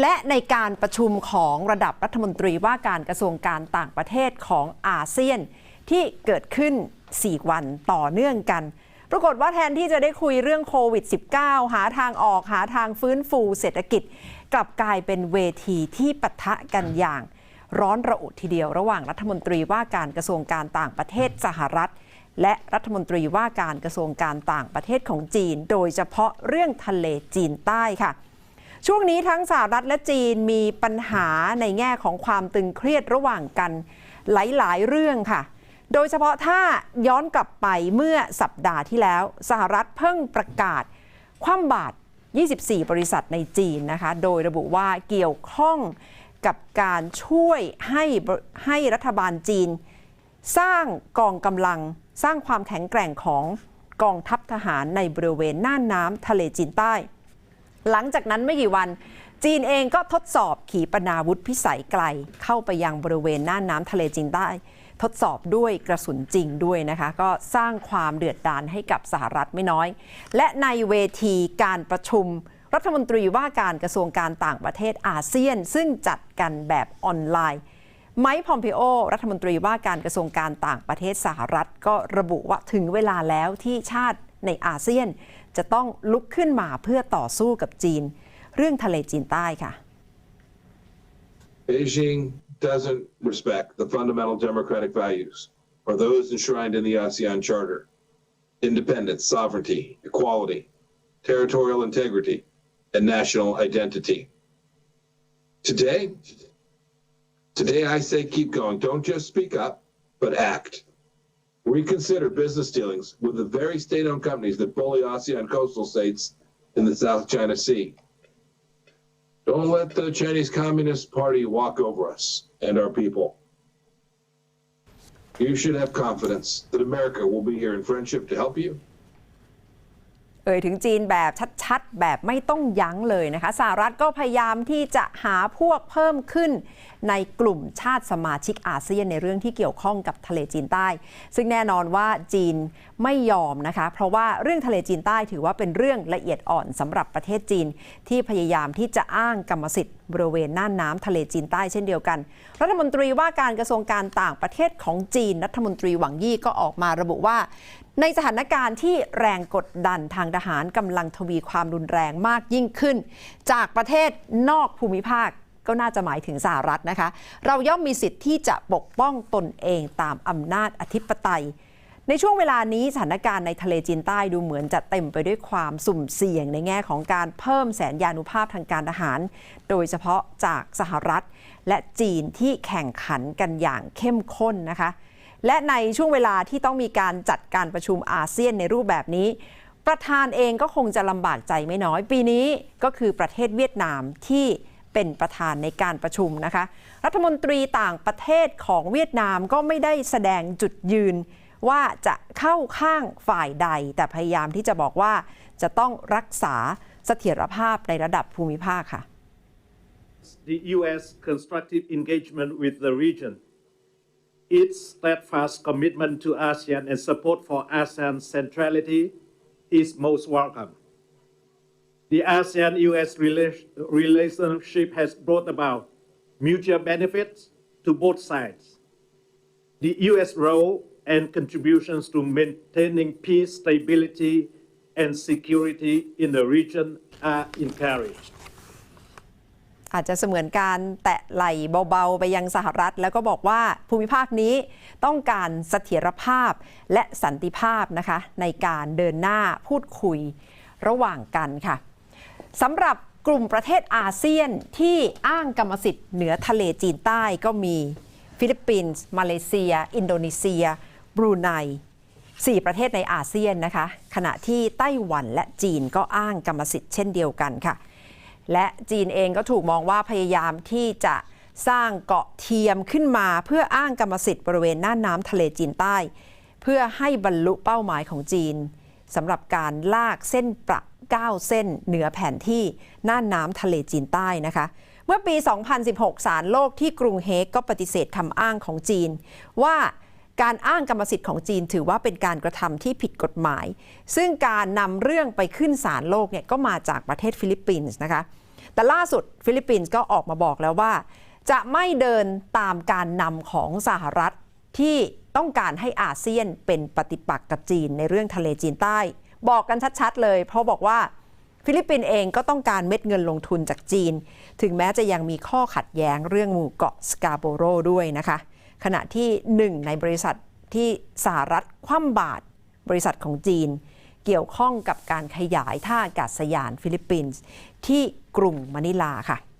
และในการประชุมของระดับรัฐมนตรีว่าการกระทรวงการต่างประเทศของอาเซียนที่เกิดขึ้น 4 วันต่อเนื่องกัน ปรากฏว่าแทนที่จะได้คุยเรื่องโควิด -19 หาทางออกหาทางฟื้นฟูเศรษฐกิจ กลับกลายเป็นเวทีที่ปะทะกันอย่าง ร้อนระอุทีเดียวระหว่างรัฐมนตรีว่าการกระทรวงการต่างประเทศสหรัฐ และรัฐมนตรีว่าการกระทรวงการต่างประเทศของจีน โดยเฉพาะเรื่องทะเลจีนใต้ค่ะ ช่วงนี้ทั้งสหรัฐและจีนมีปัญหาในแง่ของความตึงเครียดระหว่างกันหลายๆ เรื่องค่ะ โดยเฉพาะถ้าย้อนกลับไปเมื่อสัปดาห์ที่แล้ว สหรัฐเพิ่งประกาศ คว่ำบาตร 24 บริษัทในจีนนะคะ โดยระบุว่าเกี่ยวข้องกับการช่วยให้ให้รัฐบาลจีน สร้างกองกำลังสร้างความแข็งแกร่งของกองทัพทหารในบริเวณน่านน้ำทะเลจีนใต้ หลังจากนั้นไม่กี่วัน จีนเองก็ทดสอบขีปนาวุธพิสัยไกล เข้าไปยังบริเวณน่านน้ำทะเลจีนใต้ ทดสอบด้วยกระสุนจริงด้วยนะคะ ก็สร้างความเดือดดาลให้กับสหรัฐไม่น้อย และในเวทีการประชุมรัฐมนตรีว่าการกระทรวงการต่างประเทศอาเซียน ซึ่งจัดกันแบบออนไลน์ ไมค์พอมเพโอ รัฐมนตรีว่าการกระทรวงการต่างประเทศสหรัฐ ก็ระบุว่าถึงเวลาแล้วที่ชาติ ในอาเซียน จะต้องลุกขึ้นมาเพื่อต่อสู้กับจีน เรื่องทะเลจีนใต้ค่ะ Beijing doesn't respect the fundamental democratic values or those enshrined in the ASEAN Charter independence, sovereignty, equality, territorial integrity, and national identity. Today, today I say keep going. Don't just speak up, but act. Reconsider business dealings with the very state owned companies that bully ASEAN coastal states in the South China Sea. Don't let the Chinese Communist Party walk over us and our people. You should have confidence that America will be here in friendship to help you เอ่ยถึงจีนแบบชัดๆ แบบไม่ต้องยั้งเลยนะคะสหรัฐก็พยายามที่จะหาพวกเพิ่มขึ้นในกลุ่มชาติสมาชิกอาเซียนในเรื่องที่เกี่ยวข้องกับทะเลจีนใต้ ซึ่งแน่นอนว่าจีนไม่ยอมนะคะ เพราะว่าเรื่องทะเลจีนใต้ถือว่าเป็นเรื่องละเอียดอ่อนสำหรับประเทศจีน ที่พยายามที่จะอ้างกรรมสิทธิ์บริเวณน่านน้ำทะเลจีนใต้เช่นเดียวกัน รัฐมนตรีว่าการกระทรวงการต่างประเทศของจีนรัฐมนตรีหวังยี่ก็ออกมาระบุว่า ในสถานการณ์ที่แรงกดดันทางทหารกำลังทวีความรุนแรงมากยิ่งขึ้น จากประเทศนอกภูมิภาคก็น่าจะหมายถึงสหรัฐนะคะ เราย่อมมีสิทธิ์ที่จะปกป้องตนเองตามอำนาจอธิปไตย ในช่วงเวลานี้สถานการณ์ในทะเลจีนใต้ดูเหมือนจะเต็มไปด้วยความสุ่มเสี่ยงในแง่ของการเพิ่มแสนยานุภาพทางการทหาร โดยเฉพาะจากสหรัฐ และจีนที่แข่งขันกันอย่างเข้มข้นนะคะ และในช่วงเวลาที่ต้องมีการจัดการประชุมอาเซียนในรูปแบบนี้ ประธานเองก็คงจะลำบากใจไม่น้อย ปีนี้ก็คือประเทศเวียดนามที่เป็นประธานในการประชุมนะคะ รัฐมนตรีต่างประเทศของเวียดนามก็ไม่ได้แสดงจุดยืนว่าจะเข้าข้างฝ่ายใด แต่พยายามที่จะบอกว่าจะต้องรักษาเสถียรภาพในระดับภูมิภาคค่ะ the U.S. constructive engagement with the region, its steadfast commitment to ASEAN and support for ASEAN centrality is most welcome. The ASEAN US relationship has brought about mutual benefits to both sides. The US role and contributions to maintaining peace, stability, and security in the region are encouraged. อาจจะเสมือนการแตะไหล่เบาๆ ไปยังสหรัฐ แล้วก็บอกว่าภูมิภาคนี้ต้องการเสถียรภาพและสันติภาพนะคะในการเดินหน้าพูดคุยระหว่างกันค่ะสำหรับกลุ่มประเทศอาเซียนที่อ้างกรรมสิทธิ์เหนือทะเลจีนใต้ก็มีฟิลิปปินส์ มาเลเซีย อินโดนีเซีย บรูไน4ประเทศในอาเซียนนะคะ ขณะที่ไต้หวันและจีนก็อ้างกรรมสิทธิ์เช่นเดียวกันค่ะ และจีนเองก็ถูกมองว่าพยายามที่จะสร้างเกาะเทียมขึ้นมา เพื่ออ้างกรรมสิทธิ์บริเวณน่านน้ำทะเลจีนใต้ เพื่อให้บรรลุเป้าหมายของจีนสำหรับการลากเส้นประ9 เส้นเหนือแผนที่น่านน้ำทะเลจีนใต้นะคะ เมื่อปี 2016 ศาลโลกที่กรุงเฮกก็ปฏิเสธคำอ้างของจีน ว่า การอ้างกรรมสิทธิ์ของจีนถือว่าเป็นการกระทำที่ผิดกฎหมาย ซึ่งการนำเรื่องไปขึ้นศาลโลกเนี่ยก็มาจากประเทศฟิลิปปินส์นะคะ แต่ล่าสุดฟิลิปปินส์ก็ออกมาบอกแล้วว่า จะไม่เดินตามการนำของสหรัฐที่ต้องการให้อาเซียนเป็นปฏิปักษ์กับจีนในเรื่องทะเลจีนใต้ บอกกันชัดๆเลย เพราะบอกว่าฟิลิปปินส์เองก็ต้องการเม็ดเงินลงทุนจากจีน ถึงแม้จะยังมีข้อขัดแย้งเรื่องหมู่เกาะสกาโบโรด้วยนะคะ ขณะที่หนึ่งในบริษัทที่สหรัฐคว่ำบาตรบริษัทของจีน เกี่ยวข้องกับการขยายท่าอากาศยานฟิลิปปินส์ที่กรุงมะนิลาค่ะ